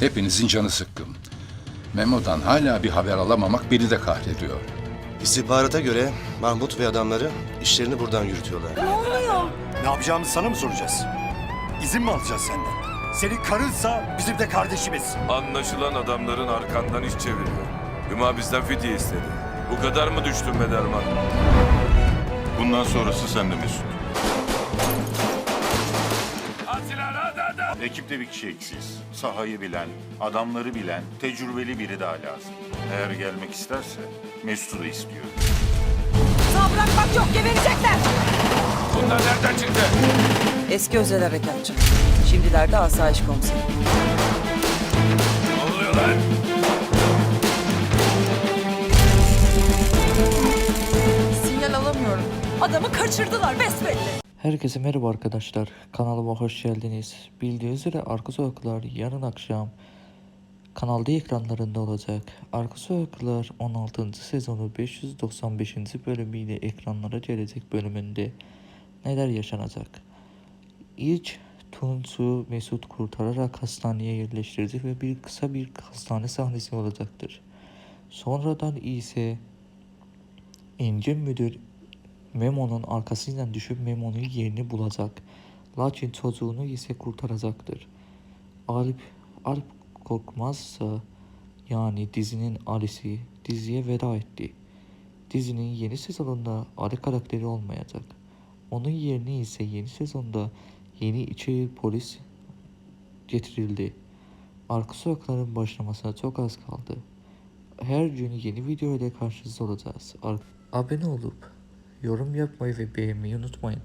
Hepinizin canı sıkkın. Memo'dan hala bir haber alamamak beni de kahrediyor. İstihbarata göre Mahmut ve adamları işlerini buradan yürütüyorlar. Ne yapacağımızı sana mı soracağız? İzin mi alacağız senden? Senin karınsa bizim de kardeşimiz. Anlaşılan adamların arkandan iş çeviriyor. Hüma bizden fidye istedi. Bu kadar mı düştün be Derman? Bundan sonrası sende Mesut. Ekipte bir kişi eksiyiz. Sahayı bilen, adamları bilen, tecrübeli biri daha lazım. Eğer gelmek isterse Mesut'u da istiyor. Sağ bırakmak yok geberecekler. Bunlar nereden çıktı? Eski özel harekatçı. Şimdilerde asayiş komiseri. Ne oluyor lan? Sinyal alamıyorum. Adamı kaçırdılar besbelli. Herkese merhaba arkadaşlar. Kanalıma hoş geldiniz. Bildiğiniz üzere Arka Sokaklar yarın akşam kanalda ekranlarında olacak. Arka Sokaklar 16. sezonu 595. bölümüyle ekranlara gelecek bölümünde neler yaşanacak? İlk Tunç'u Mesut kurtararak hastaneye yerleştirecek ve bir kısa bir hastane sahnesi olacaktır. Sonradan ise İnce müdür Memo'nun arkasından düşüp Memo'nun yerini bulacak. Lakin çocuğunu ise kurtaracaktır. Alp, Alp Korkmazsa yani dizinin Ali'si diziye veda etti. Dizinin yeni sezonunda Ali karakteri olmayacak. Onun yerine ise yeni sezonda yeni içeri polis getirildi. Arka sokakların başlamasına çok az kaldı. Her gün yeni video ile karşınızda olacağız. Ar- Abone olup yorum yapmayı ve beğenmeyi unutmayın.